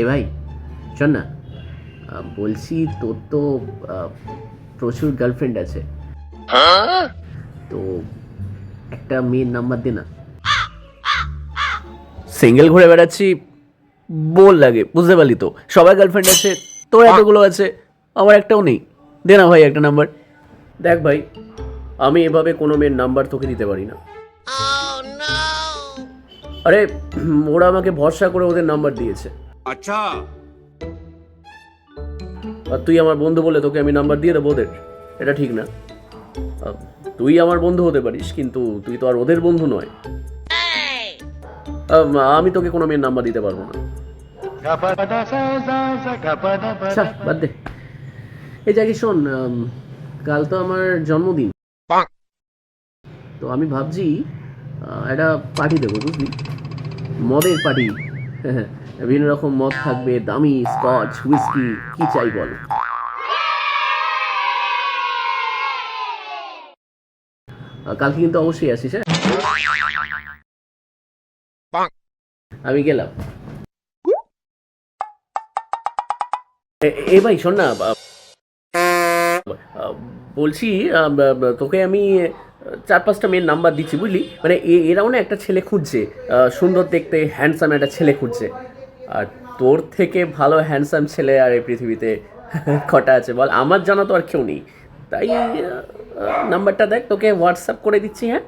এ ভাই শোন না বলছি তোর তো প্রচুর গার্লফ্রেন্ড আছে। তো একটা মেয়ের নাম্বার দে না। সিঙ্গেল ঘুরে বেড়াচ্ছি বোর লাগে বুঝতে পারলি তো। সবাই গার্লফ্রেন্ড আছে তোর এতগুলো আছে আমার একটাও নেই। দে না ভাই একটা নাম্বার দেখ ভাই আমি এভাবে কোনো মেয়ের নাম্বার তোকে দিতে পারি না। আরে ওরা আমাকে ভরসা করে ওদের নাম্বার দিয়েছে। আচ্ছা। আর তুই আমার বন্ধু বলে তোকে আমি নাম্বার দিয়ে দেবো ওদের। এটা ঠিক না। তুই আমার বন্ধু হতে পারিস কিন্তু তুই তো আর ওদের বন্ধু নয়। আমি তোকে কোনো মেয়ের নাম্বার দিতে পারব না। বাদ দে। এই জায়গায় শোন কাল তো আমার জন্মদিন। তো আমি ভাবছি একটা পার্টি দেবো বুঝলি? মদের পার্টি হ্যাঁ বিভিন্ন রকম মদ থাকবে দামি স্কচ হুইস্কি কি চাই বল? কালকে কিন্তু অবশ্যই আসিস হ্যাঁ? আমি গেলাম। এ- ভাই শোন না বলছি তোকে আমি চার পাঁচটা মেয়ের নাম্বার দিচ্ছি বুঝলি? মানে এ- এরাও না একটা ছেলে খুঁজছে সুন্দর দেখতে হ্যান্ডসাম একটা ছেলে খুঁজছে। আর তোর থেকে ভালো হ্যান্ডসাম ছেলে আর এই পৃথিবীতে কটা আছে বল? আমার জানা তো আর কেউ নেই। তাই নাম্বারটা দেখ, তোকে হোয়াটসঅ্যাপ করে দিচ্ছি হ্যাঁ?